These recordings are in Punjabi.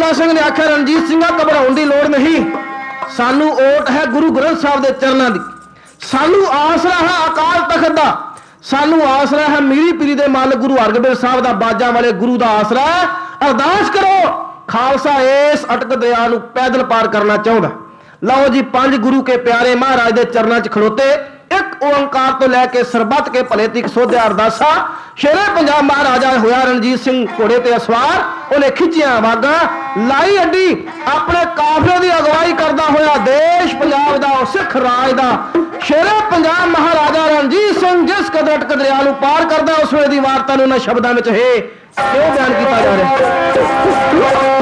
ਫੂਲਾ ਸਿੰਘ ਨੇ ਆਖਿਆ, ਰਣਜੀਤ ਸਿੰਘਾ ਘਬਰਾਉਣ ਦੀ ਲੋੜ ਨਹੀਂ। ਸਾਨੂੰ ਓਟ ਹੈ ਗੁਰੂ ਗ੍ਰੰਥ ਸਾਹਿਬ ਦੇ ਚਰਨਾਂ ਦੀ। ਸਾਨੂੰ ਆਸਰਾ ਹੈ ਅਕਾਲ ਤਖਤ ਦਾ। ਸਾਨੂੰ ਆਸਰਾ ਹੈ ਮੀਰੀ ਪੀਰੀ ਦੇ ਮਾਲਕ ਗੁਰੂ ਹਰਗੋਬਿੰਦ ਸਾਹਿਬ ਦਾ, ਬਾਜਾਂ ਵਾਲੇ ਗੁਰੂ ਦਾ ਆਸਰਾ ਅਰਦਾਸ ਕਰੋ, ਖਾਲਸਾ ਇਸ ਅਟਕ ਦਰਿਆ ਨੂੰ ਪੈਦਲ ਪਾਰ ਕਰਨਾ ਚਾਹੁੰਦਾ ਲਓ ਜੀ, ਪੰਜ ਗੁਰੂ ਕੇ ਪਿਆਰੇ ਮਹਾਰਾਜ ਦੇ ਚਰਨਾਂ 'ਚ ਖਲੋਤੇ ਇੱਕ ਓੰਕਾਰ ਤੋਂ ਲੈ ਕੇ ਸਰਬੱਤ ਕੇ ਭਲੇ ਤੀਕ ਸੋਧਿਆ ਅਰਦਾਸਾ। ਸ਼ੇਰੇ ਪੰਜਾਬ ਮਹਾਰਾਜਾ ਹੋਇਆ ਰਣਜੀਤ ਸਿੰਘ ਘੋੜੇ ਤੇ ਅਸਵਾਰ। ਉਹਨੇ ਖਿੱਚੀਆਂ ਵਾਗਾ ਲਾਈ ਅੱਡੀ। ਆਪਣੇ ਕਾਫਲੇ ਦੀ ਅਗਵਾਈ ਕਰਦਾ ਹੋਇਆ ਦੇਸ਼ ਪੰਜਾਬ ਦਾ ਸਿੱਖ ਰਾਜ ਦਾ। ਸ਼ੇਰੇ ਪੰਜਾਬ ਮਹਾਰਾਜਾ ਰਣਜੀਤ ਸਿੰਘ, ਜਿਸ ਕਦਰਟ ਦਰਿਆ ਨੂੰ ਪਾਰ ਕਰਦਾ, ਉਸ ਵੇਲੇ ਦੀ ਵਾਰਤਾ ਨੂੰ ਉਹਨਾਂ ਸ਼ਬਦਾਂ ਵਿੱਚ ਹੈ ਕਿਉਂ ਬਿਆਨ ਕੀਤਾ ਜਾ ਰਿਹਾ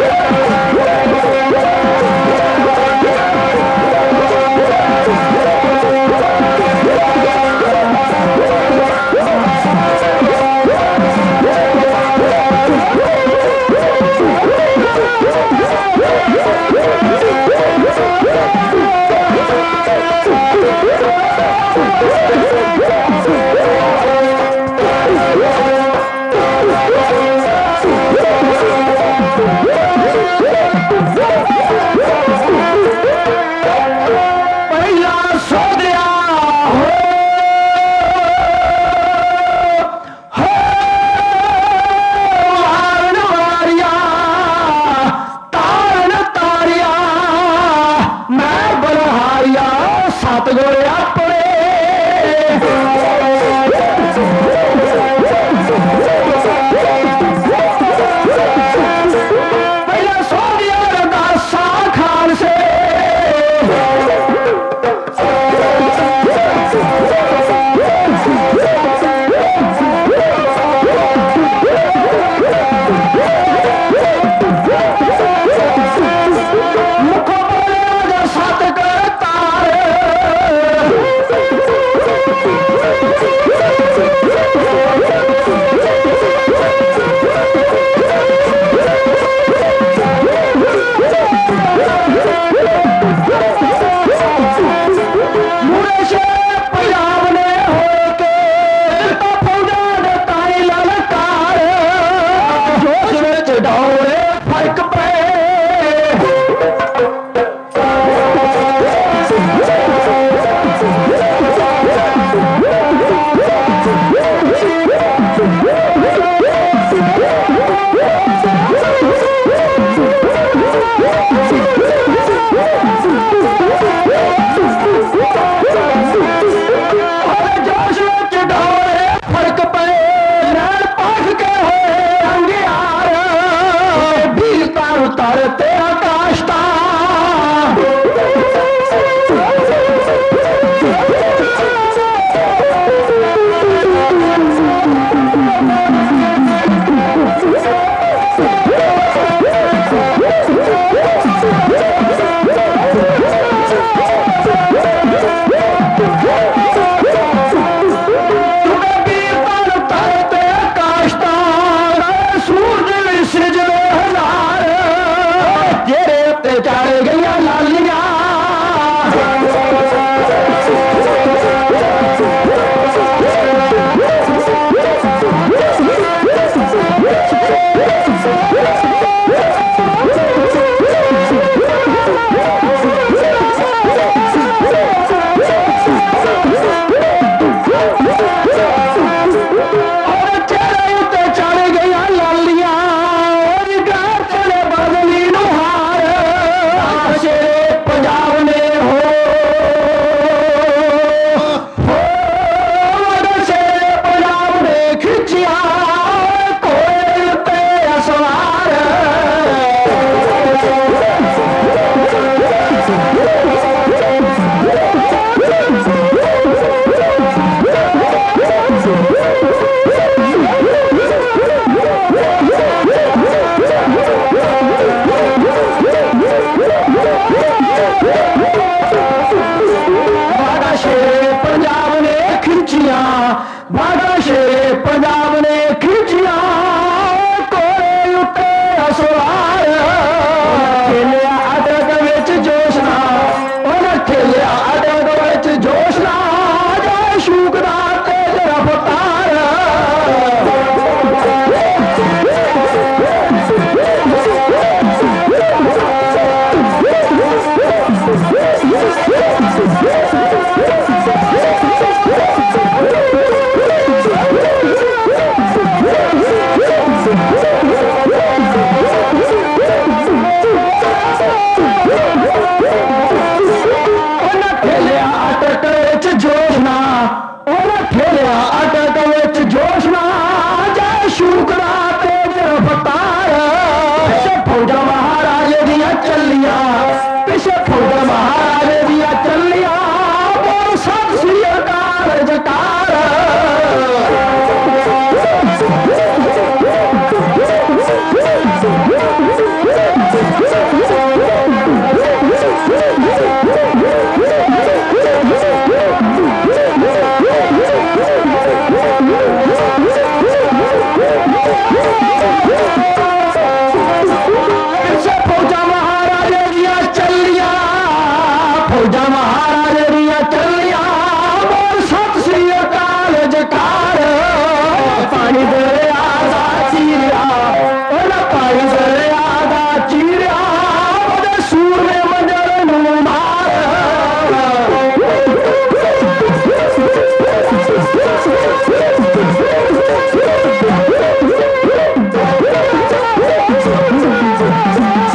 রাজা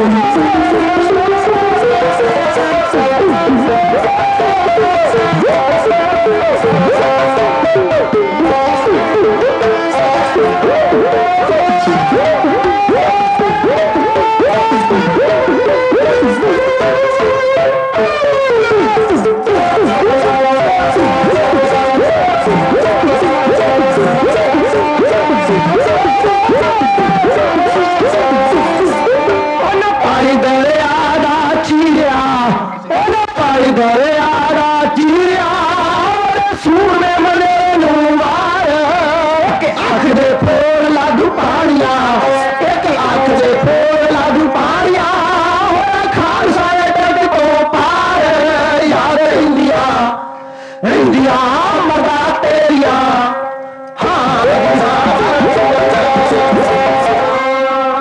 Thank you. ಮಾಡಿದ್ದಾರೆ